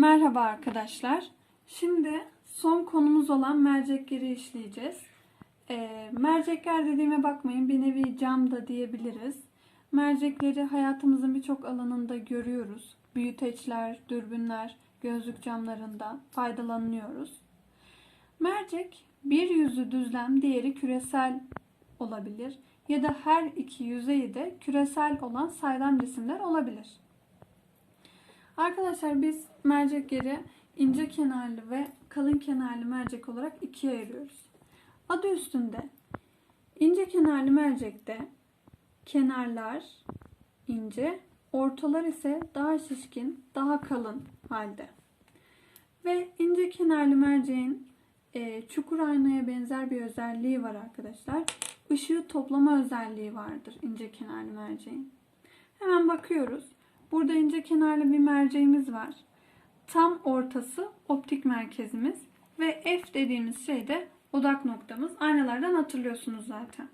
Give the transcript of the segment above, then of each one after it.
Merhaba arkadaşlar. Şimdi son konumuz olan mercekleri işleyeceğiz. Ee, mercekler dediğime bakmayın bir nevi cam da diyebiliriz. Mercekleri hayatımızın birçok alanında görüyoruz. Büyüteçler, dürbünler, gözlük camlarında faydalanıyoruz. Mercek bir yüzü düzlem, diğeri küresel olabilir ya da her iki yüzeyi de küresel olan saydam cisimler olabilir. Arkadaşlar biz mercekleri ince kenarlı ve kalın kenarlı mercek olarak ikiye ayırıyoruz. Adı üstünde ince kenarlı mercekte kenarlar ince, ortalar ise daha şişkin, daha kalın halde. Ve ince kenarlı merceğin e, çukur aynaya benzer bir özelliği var arkadaşlar. Işığı toplama özelliği vardır ince kenarlı merceğin. Hemen bakıyoruz. Burada ince kenarlı bir merceğimiz var. Tam ortası optik merkezimiz ve F dediğimiz şey de odak noktamız. Aynalardan hatırlıyorsunuz zaten.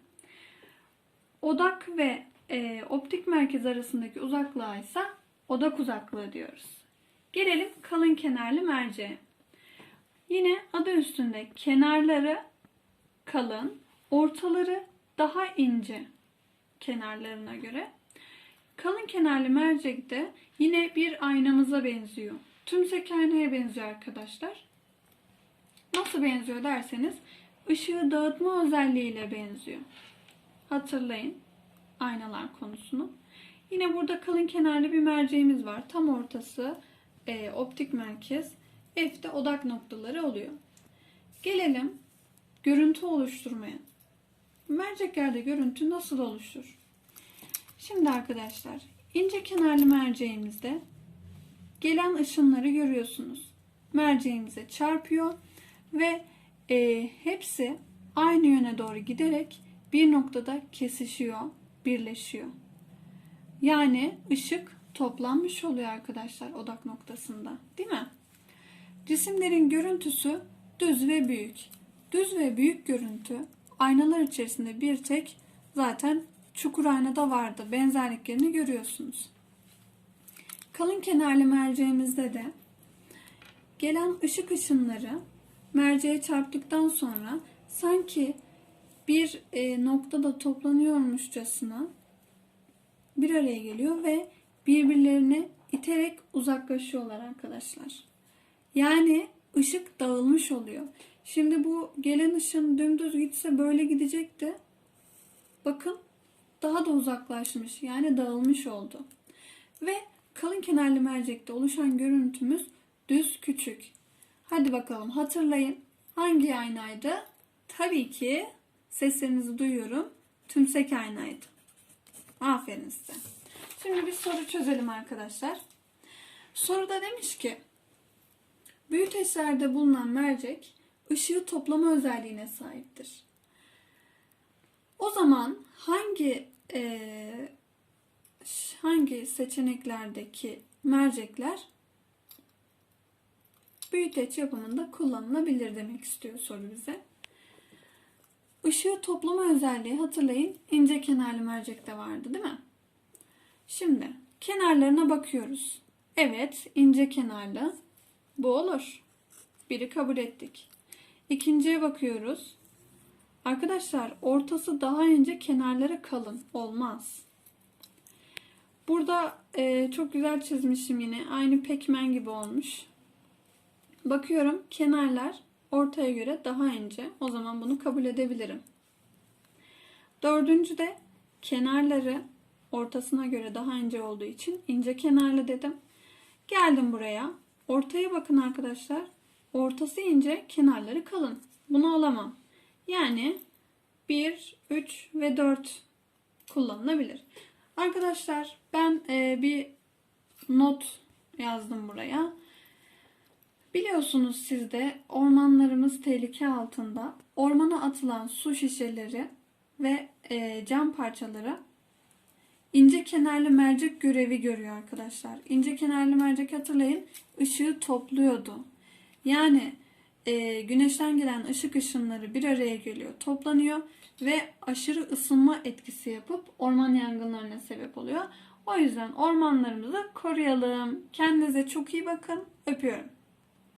Odak ve e, optik merkez arasındaki uzaklığa ise odak uzaklığı diyoruz. Gelelim kalın kenarlı merceğe. Yine adı üstünde kenarları kalın, ortaları daha ince kenarlarına göre. Kalın kenarlı mercek de yine bir aynamıza benziyor. Tümsek aynaya benziyor arkadaşlar. Nasıl benziyor derseniz ışığı dağıtma özelliğiyle benziyor. Hatırlayın aynalar konusunu. Yine burada kalın kenarlı bir merceğimiz var. Tam ortası e, optik merkez. F'de odak noktaları oluyor. Gelelim görüntü oluşturmaya. Merceklerde görüntü nasıl oluşur? Şimdi arkadaşlar ince kenarlı merceğimizde gelen ışınları görüyorsunuz. Merceğimize çarpıyor ve e, hepsi aynı yöne doğru giderek bir noktada kesişiyor, birleşiyor. Yani ışık toplanmış oluyor arkadaşlar odak noktasında, değil mi? Cisimlerin görüntüsü düz ve büyük. Düz ve büyük görüntü aynalar içerisinde bir tek zaten çukur aynada vardı. Benzerliklerini görüyorsunuz. Kalın kenarlı merceğimizde de gelen ışık ışınları merceğe çarptıktan sonra sanki bir e, noktada toplanıyormuşçasına bir araya geliyor ve birbirlerini iterek uzaklaşıyorlar arkadaşlar. Yani ışık dağılmış oluyor. Şimdi bu gelen ışın dümdüz gitse böyle gidecekti. Bakın daha da uzaklaşmış yani dağılmış oldu. Ve kalın kenarlı mercekte oluşan görüntümüz düz küçük. Hadi bakalım hatırlayın. Hangi aynaydı? Tabii ki seslerinizi duyuyorum. Tümsek aynaydı. Aferin size. Şimdi bir soru çözelim arkadaşlar. Soruda demiş ki büyüteçlerde bulunan mercek ışığı toplama özelliğine sahiptir. O zaman hangi e, hangi seçeneklerdeki mercekler büyüteç yapımında kullanılabilir demek istiyor soru bize. Işığı toplama özelliği hatırlayın ince kenarlı mercekte vardı değil mi? Şimdi kenarlarına bakıyoruz. Evet ince kenarlı bu olur. Biri kabul ettik. İkinciye bakıyoruz. Arkadaşlar ortası daha ince kenarları kalın. Olmaz. Burada e, çok güzel çizmişim yine. Aynı pekmen gibi olmuş. Bakıyorum kenarlar ortaya göre daha ince. O zaman bunu kabul edebilirim. Dördüncü de kenarları ortasına göre daha ince olduğu için ince kenarlı dedim. Geldim buraya. Ortaya bakın arkadaşlar. Ortası ince, kenarları kalın. Bunu alamam. Yani 1, 3 ve 4 kullanılabilir. Arkadaşlar ben e, bir not yazdım buraya. Biliyorsunuz siz de ormanlarımız tehlike altında. Ormana atılan su şişeleri ve e, cam parçaları ince kenarlı mercek görevi görüyor arkadaşlar. İnce kenarlı mercek hatırlayın ışığı topluyordu. Yani e, güneşten gelen ışık ışınları bir araya geliyor, toplanıyor ve aşırı ısınma etkisi yapıp orman yangınlarına sebep oluyor. O yüzden ormanlarımızı koruyalım. Kendinize çok iyi bakın. Öpüyorum.